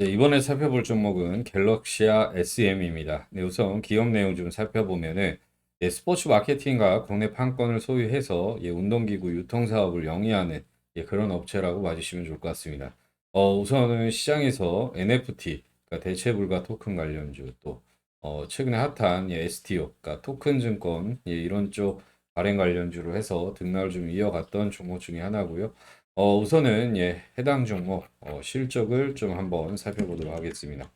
네, 이번에 살펴볼 종목은 갤럭시아 SM입니다. 네, 우선 기업 내용 좀 살펴보면은 예, 스포츠 마케팅과 국내 판권을 소유해서 예, 운동기구 유통 사업을 영위하는 예, 그런 업체라고 봐주시면 좋을 것 같습니다. 어, 우선은 시장에서 NFT, 그러니까 대체 불가 토큰 관련주 또 어, 최근에 핫한 예, STO, 그러니까 토큰 증권 예, 이런 쪽 발행 관련주로 해서 등락을 좀 이어갔던 종목 중에 하나고요. 어, 우선은 예, 해당 종목 어, 실적을 좀 한번 살펴보도록 하겠습니다.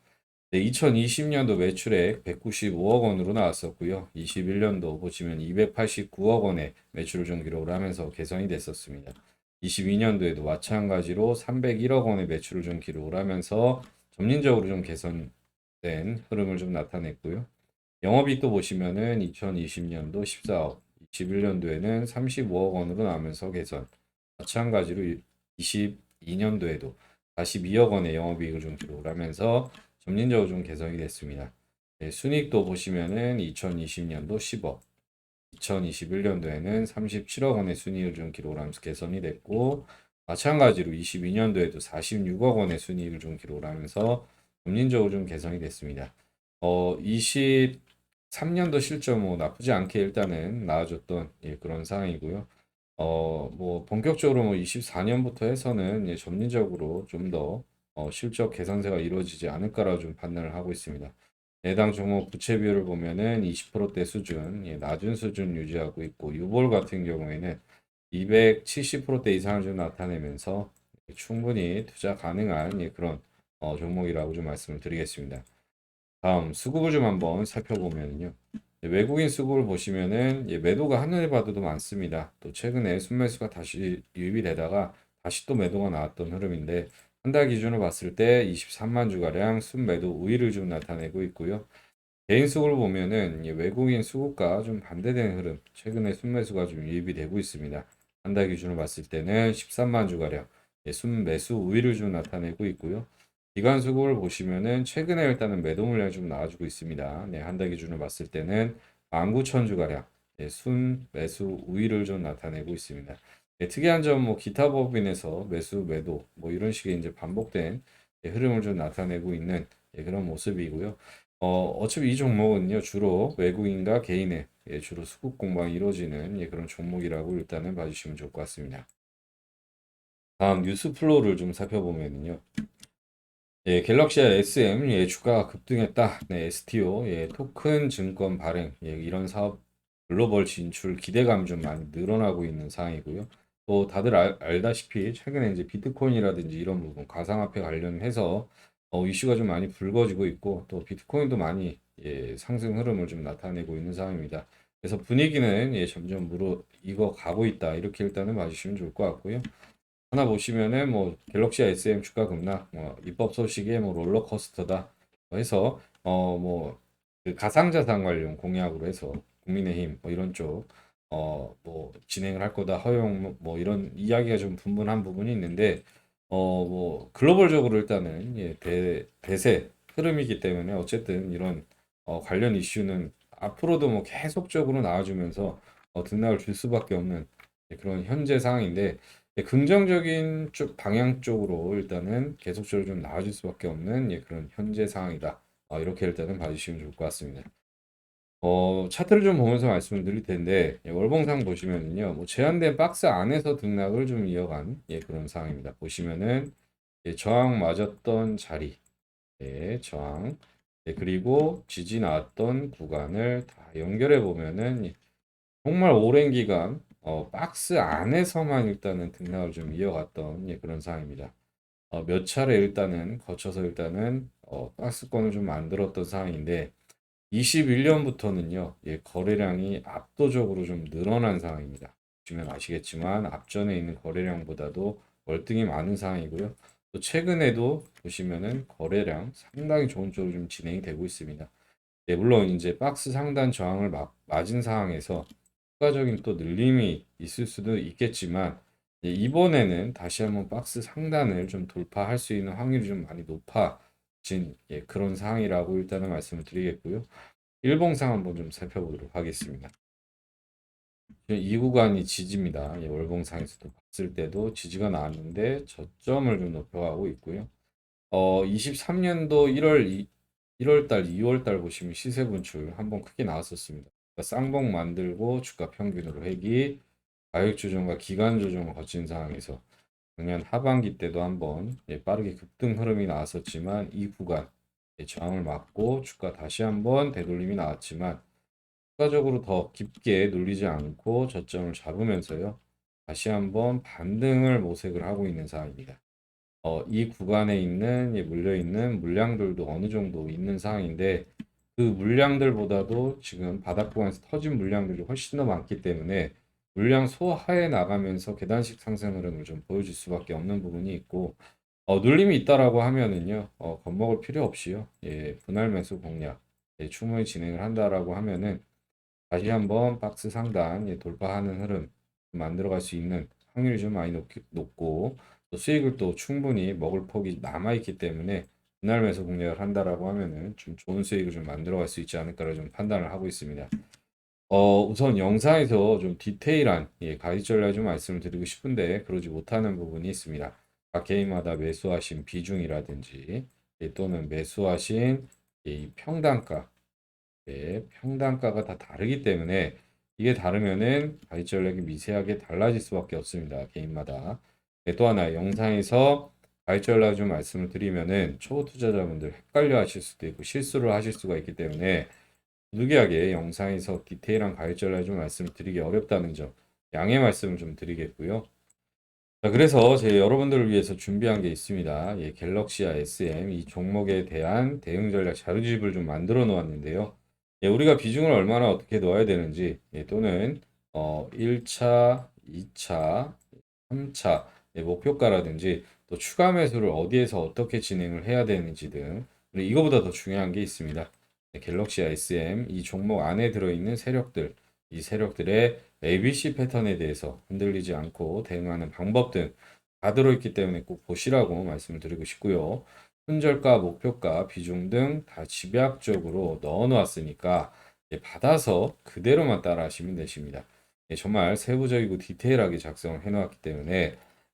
네, 2020년도 매출액 195억 원으로 나왔었고요. 21년도 보시면 289억 원의 매출을 좀 기록을 하면서 개선이 됐었습니다. 22년도에도 마찬가지로 301억 원의 매출을 좀 기록을 하면서 점진적으로 좀 개선된 흐름을 좀 나타냈고요. 영업이익도 보시면은 2020년도 14억, 21년도에는 35억 원으로 나오면서 개선. 마찬가지로 22년도에도 42억 원의 영업이익을 좀 기록을 하면서 점진적으로 좀 개선이 됐습니다. 네, 순이익도 보시면은 2020년도 10억, 2021년도에는 37억 원의 순이익을 좀 기록을 하면서 개선이 됐고 마찬가지로 22년도에도 46억 원의 순이익을 좀 기록을 하면서 점진적으로 좀 개선이 됐습니다. 어, 23년도 실적 뭐 나쁘지 않게 일단은 나아졌던 예, 그런 상황이고요. 어, 뭐 본격적으로 뭐 24년부터 해서는 예, 점진적으로 좀 더 어, 실적 개선세가 이루어지지 않을까라 좀 판단을 하고 있습니다. 해당 종목 부채 비율을 보면은 20%대 수준, 예, 낮은 수준 유지하고 있고 유볼 같은 경우에는 270%대 이상을 좀 나타내면서 충분히 투자 가능한 예, 그런 어, 종목이라고 좀 말씀을 드리겠습니다. 다음 수급을 좀 한번 살펴보면요. 네, 외국인 수급을 보시면은 예, 매도가 한눈에 봐도도 많습니다. 또 최근에 순매수가 다시 유입이 되다가 다시 또 매도가 나왔던 흐름인데 한 달 기준으로 봤을 때 23만 주가량 순매도 우위를 좀 나타내고 있고요. 개인 수급을 보면은 예, 외국인 수급과 좀 반대되는 흐름, 최근에 순매수가 좀 유입이 되고 있습니다. 한 달 기준으로 봤을 때는 13만 주가량 예, 순매수 우위를 좀 나타내고 있고요. 기관 수급을 보시면은 최근에 일단은 매도 물량이 좀 나와주고 있습니다. 네, 한 달 기준으로 봤을 때는 19,000주 가량 예, 순 매수 우위를 좀 나타내고 있습니다. 예, 특이한 점 뭐 기타 법인에서 매수 매도 뭐 이런 식의 이제 반복된 예, 흐름을 좀 나타내고 있는 예, 그런 모습이고요. 어, 어차피 이 종목은요 주로 외국인과 개인의 예, 주로 수급 공방이 이루어지는 예, 그런 종목이라고 일단은 봐주시면 좋을 것 같습니다. 다음 뉴스 플로우를 좀 살펴보면요. 예, 갤럭시아 SM 예, 주가가 급등했다. 네, STO 예, 토큰 증권 발행 예, 이런 사업 글로벌 진출 기대감 좀 많이 늘어나고 있는 상황이고요. 또 다들 알, 알다시피 최근에 이제 비트코인이라든지 이런 부분 가상화폐 관련해서 어, 이슈가 좀 많이 불거지고 있고 또 비트코인도 많이 예, 상승 흐름을 좀 나타내고 있는 상황입니다. 그래서 분위기는 예, 점점 무르 익어 가고 있다. 이렇게 일단은 봐주시면 좋을 것 같고요. 하나 보시면은 뭐 갤럭시 SM 주가 급락, 뭐 입법 소식에 뭐 롤러코스터다. 해서 어 뭐 그 가상자산 관련 공약으로 해서 국민의힘 뭐 이런 쪽 어 뭐 진행을 할 거다 허용 뭐- 뭐 이런 이야기가 좀 분분한 부분이 있는데 어 뭐 글로벌적으로 일단은 예, 대 대세 흐름이기 때문에 어쨌든 이런 어 관련 이슈는 앞으로도 뭐 계속적으로 나와주면서 어 등락을 줄 수밖에 없는 예, 그런 현재 상황인데 예, 긍정적인 쪽 방향 쪽으로 일단은 계속적으로 좀 나아질 수밖에 없는 예, 그런 현재 상황이다. 어, 이렇게 일단은 봐주시면 좋을 것 같습니다. 어, 차트를 좀 보면서 말씀을 드릴 텐데 예, 월봉상 보시면은요, 뭐 제한된 박스 안에서 등락을 좀 이어간 예, 그런 상황입니다. 보시면은 예, 저항 맞았던 자리, 예, 저항, 예, 그리고 지지 나왔던 구간을 다 연결해 보면은 예, 정말 오랜 기간 어, 박스 안에서만 일단은 등락을 좀 이어갔던 예, 그런 상황입니다. 어, 몇 차례 일단은 거쳐서 일단은 어, 박스권을 좀 만들었던 상황인데 21년부터는요, 예, 거래량이 압도적으로 좀 늘어난 상황입니다. 보시면 아시겠지만 앞전에 있는 거래량보다도 월등히 많은 상황이고요. 또 최근에도 보시면은 거래량 상당히 좋은 쪽으로 좀 진행이 되고 있습니다. 네, 물론 이제 박스 상단 저항을 막, 맞은 상황에서 추가적인 또 늘림이 있을 수도 있겠지만 예, 이번에는 다시 한번 박스 상단을 좀 돌파할 수 있는 확률이 좀 많이 높아진 예, 그런 상황이라고 일단은 말씀을 드리겠고요. 일봉상 한번 좀 살펴보도록 하겠습니다. 이 구간이 지지입니다. 예, 월봉상에서도 봤을 때도 지지가 나왔는데 저점을 좀 높여가고 있고요. 어, 23년도 1월 1월 달, 2월 달 보시면 시세 분출 한번 크게 나왔었습니다. 쌍봉 만들고 주가 평균으로 회기, 가격 조정과 기간 조정을 거친 상황에서 작년 하반기 때도 한번 예, 빠르게 급등 흐름이 나왔었지만 이 구간 예, 저항을 맞고 주가 다시 한번 되돌림이 나왔지만 추가적으로 더 깊게 눌리지 않고 저점을 잡으면서요. 다시 한번 반등을 모색을 하고 있는 상황입니다. 어, 이 구간에 있는 예, 물려 있는 물량들도 어느 정도 있는 상황인데 그 물량들보다도 지금 바닥 구간에서 터진 물량들이 훨씬 더 많기 때문에 물량 소화해 나가면서 계단식 상승 흐름을 좀 보여줄 수밖에 없는 부분이 있고 어, 눌림이 있다라고 하면은요 어, 겁먹을 필요 없이요 예, 분할 매수 공략 예, 충분히 진행을 한다라고 하면은 다시 한번 박스 상단 예, 돌파하는 흐름 만들어갈 수 있는 확률이 좀 많이 높, 높고 또 수익을 또 충분히 먹을 폭이 남아있기 때문에 분할 매수 공략을 한다라고 하면은 좀 좋은 수익을 좀 만들어갈 수 있지 않을까를 좀 판단을 하고 있습니다. 어, 우선 영상에서 좀 디테일한 예, 가이드 전략 좀 말씀을 드리고 싶은데 그러지 못하는 부분이 있습니다. 각 개인마다 매수하신 비중이라든지 예, 또는 매수하신 예, 이 평단가, 예, 평단가가 다 다르기 때문에 이게 다르면은 가이드 전략이 미세하게 달라질 수밖에 없습니다. 개인마다. 네, 또 하나 영상에서 전략 좀 말씀을 드리면은 초보 투자자분들 헷갈려 하실 수도 있고 실수를 하실 수가 있기 때문에 부득이하게 영상에서 디테일한 전략 좀 말씀을 드리기 어렵다는 점 양해 말씀을 좀 드리겠고요. 자, 그래서 제 여러분들을 위해서 준비한 게 있습니다. 예, 갤럭시아 SM 이 종목에 대한 대응 전략 자료집을 좀 만들어 놓았는데요. 예, 우리가 비중을 얼마나 어떻게 넣어야 되는지 예, 또는 어, 1차, 2차, 3차 예, 목표가라든지 또 추가 매수를 어디에서 어떻게 진행을 해야 되는지 등 그리고 이거보다 더 중요한 게 있습니다. 네, 갤럭시 SM 이 종목 안에 들어있는 세력들 이 세력들의 ABC 패턴에 대해서 흔들리지 않고 대응하는 방법 등 다 들어있기 때문에 꼭 보시라고 말씀을 드리고 싶고요. 손절가, 목표가, 비중 등 다 집약적으로 넣어 놓았으니까 예, 받아서 그대로만 따라 하시면 되십니다. 예, 정말 세부적이고 디테일하게 작성을 해 놓았기 때문에